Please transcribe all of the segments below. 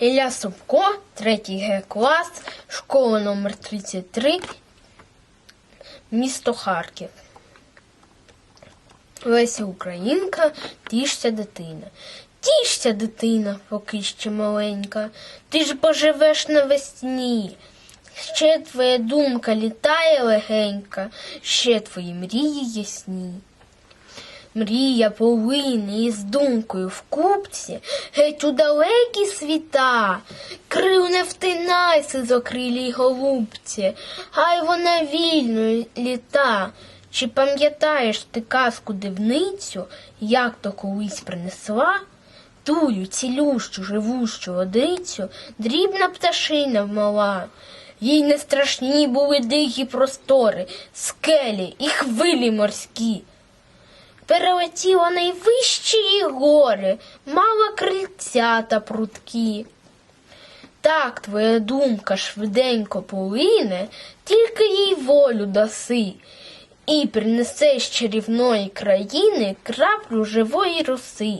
Ілля Собко, 3 Г клас, школа номер 33, місто Харків. Леся Українка, тішся дитина. Тішся, дитина, поки ще маленька, ти ж поживеш навесні. Ще твоя думка літає легенька, ще твої мрії ясні. Мрія повинна із думкою в купці, геть у далекі світа, крив не втинай, сизокрилій голубці, хай вона вільно літа. Чи пам'ятаєш ти казку дивницю, як то колись принесла? Тую цілющу, живущу водицю, дрібна пташина мала. Їй не страшні були дикі простори, скелі і хвилі морські. Перелетіла найвищі гори, мала крильця та прутки. Так твоя думка швиденько полине, тільки їй волю даси, і принесе з чарівної країни краплю живої роси.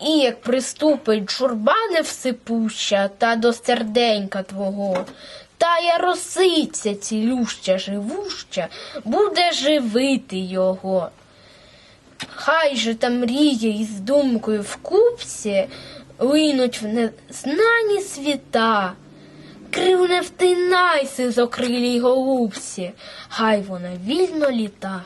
І як приступить журба невсипуща та до серденька твого, тая росиця цілюща живуща буде живити його. Хай же та мрія із думкою в купці линуть в незнані світа. Крив не втинайся з окрилій голубці, хай вона вільно літа.